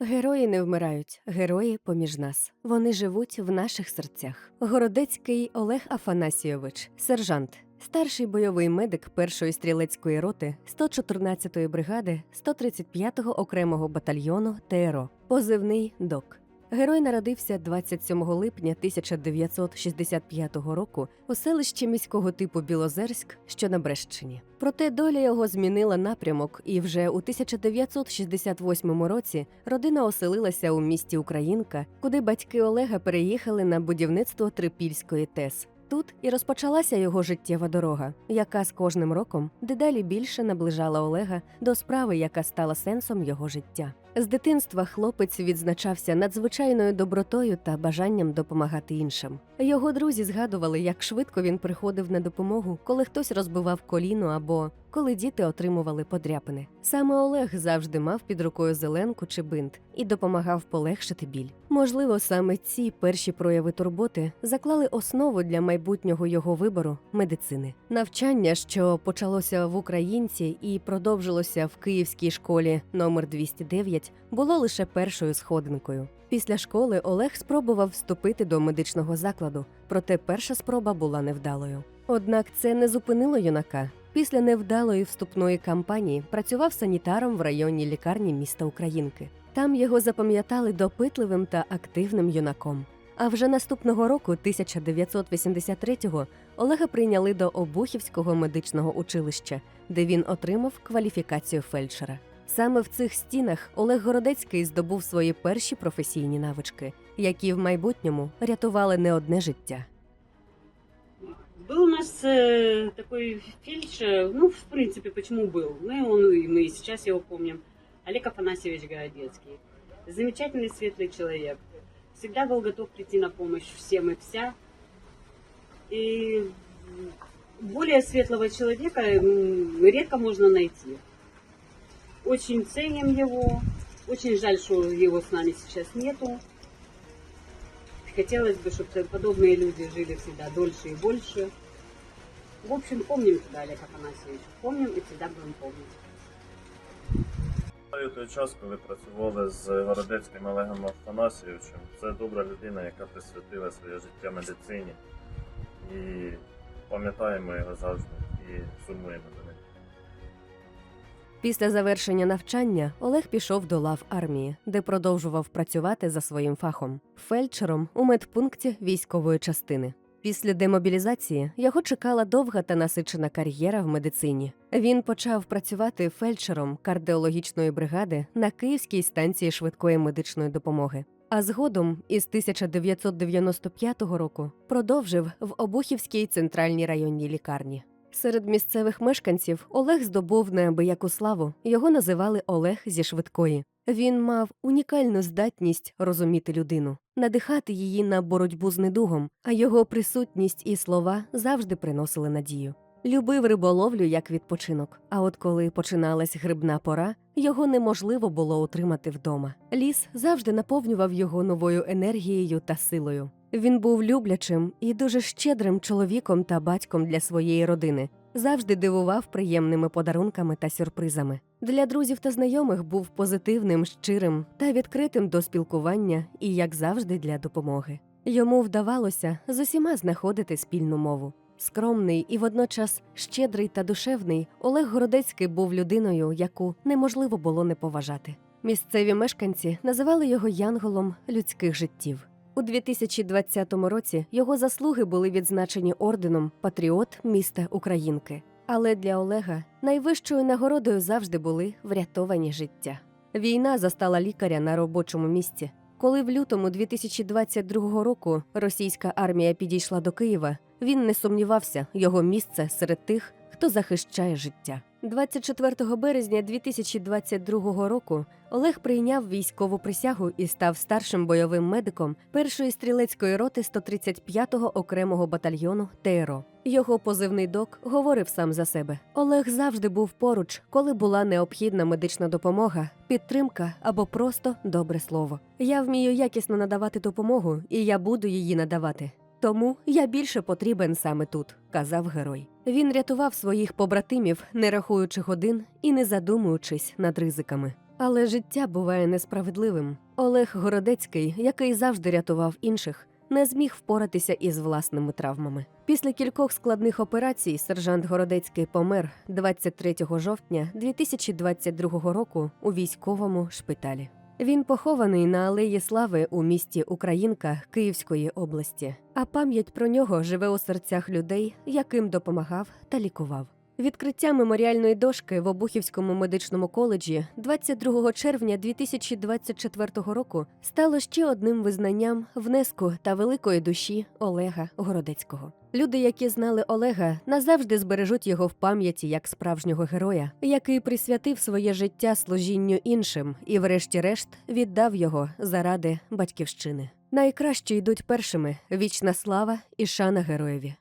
Герої не вмирають, герої поміж нас. Вони живуть в наших серцях. Городецький Олег Афанасійович, сержант, старший бойовий медик першої стрілецької роти 114-ї бригади 135-го окремого батальйону ТРО, позивний ДОК. Герой народився 27 липня 1965 року у селищі міського типу Білозерськ, що на Брещині. Проте доля його змінила напрямок, і вже у 1968 році родина оселилася у місті Українка, куди батьки Олега переїхали на будівництво Трипільської ТЕС. Тут і розпочалася його життєва дорога, яка з кожним роком дедалі більше наближала Олега до справи, яка стала сенсом його життя. З дитинства хлопець відзначався надзвичайною добротою та бажанням допомагати іншим. Його друзі згадували, як швидко він приходив на допомогу, коли хтось розбивав коліно або коли діти отримували подряпини. Саме Олег завжди мав під рукою зеленку чи бинт і допомагав полегшити біль. Можливо, саме ці перші прояви турботи заклали основу для майбутнього його вибору медицини. Навчання, що почалося в українці і продовжилося в Київській школі номер 209, було лише першою сходинкою. Після школи Олег спробував вступити до медичного закладу, проте перша спроба була невдалою. Однак це не зупинило юнака. Після невдалої вступної кампанії працював санітаром в районній лікарні міста Українки. Там його запам'ятали допитливим та активним юнаком. А вже наступного року, 1983-го, Олега прийняли до Обухівського медичного училища, де він отримав кваліфікацію фельдшера. Саме в цих стінах Олег Городецький здобув свої перші професійні навички, які в майбутньому рятували не одне життя. Был у нас э, такой фельдшер, ну, в принципе, почему был? Ну, и он, и мы и сейчас его помним. Олег Афанасьевич Городецкий. Замечательный, светлый человек. Всегда был готов прийти на помощь всем и вся. И м, более светлого человека м, редко можно найти. Очень ценим его. Очень жаль, что его с нами сейчас нету. Хотелось бы, чтобы подобные люди жили всегда дольше и больше. В общем, помним тебя, Олег Афанасьевич. Помним и всегда будем помнить. Пам'ятаю той час, коли працювали з Городецьким Олегом Афанасійовичем. Це добра людина, яка присвятила своє життя медицині. І пам'ятаємо його завжди і сумуємо до нього. Після завершення навчання Олег пішов до лав армії, де продовжував працювати за своїм фахом фельдшером у медпункті військової частини. Після демобілізації його чекала довга та насичена кар'єра в медицині. Він почав працювати фельдшером кардіологічної бригади на Київській станції швидкої медичної допомоги. А згодом, із 1995 року, продовжив в Обухівській центральній районній лікарні. Серед місцевих мешканців Олег здобув неабияку славу. Його називали Олег зі швидкої. Він мав унікальну здатність розуміти людину, надихати її на боротьбу з недугом, а його присутність і слова завжди приносили надію. Любив риболовлю як відпочинок. А от коли починалась грибна пора, його неможливо було утримати вдома. Ліс завжди наповнював його новою енергією та силою. Він був люблячим і дуже щедрим чоловіком та батьком для своєї родини. Завжди дивував приємними подарунками та сюрпризами. Для друзів та знайомих був позитивним, щирим та відкритим до спілкування і, як завжди, для допомоги. Йому вдавалося з усіма знаходити спільну мову. Скромний і водночас щедрий та душевний, Олег Городецький був людиною, яку неможливо було не поважати. Місцеві мешканці називали його янголом людських життів. У 2020 році його заслуги були відзначені орденом Патріот міста Українки. Але для Олега найвищою нагородою завжди були врятовані життя. Війна застала лікаря на робочому місці. Коли в лютому 2022 року російська армія підійшла до Києва, він не сумнівався його місце серед тих, хто захищає життя. 24 березня 2022 року Олег прийняв військову присягу і став старшим бойовим медиком першої стрілецької роти 135-го окремого батальйону ТРО. Його позивний док говорив сам за себе. Олег завжди був поруч, коли була необхідна медична допомога, підтримка або просто добре слово. Я вмію якісно надавати допомогу, і я буду її надавати. Тому я більше потрібен саме тут, казав герой. Він рятував своїх побратимів, не рахуючи годин і не задумуючись над ризиками. Але життя буває несправедливим. Олег Городецький, який завжди рятував інших, не зміг впоратися із власними травмами. Після кількох складних операцій сержант Городецький помер 23 жовтня 2022 року у військовому шпиталі. Він похований на Алеї Слави у місті Українка Київської області, а пам'ять про нього живе у серцях людей, яким допомагав та лікував. Відкриття меморіальної дошки в Обухівському медичному коледжі 22 червня 2024 року стало ще одним визнанням внеску та великої душі Олега Городецького. Люди, які знали Олега, назавжди збережуть його в пам'яті як справжнього героя, який присвятив своє життя служінню іншим і, врешті-решт, віддав його заради батьківщини. Найкраще йдуть першими вічна слава і шана героєві.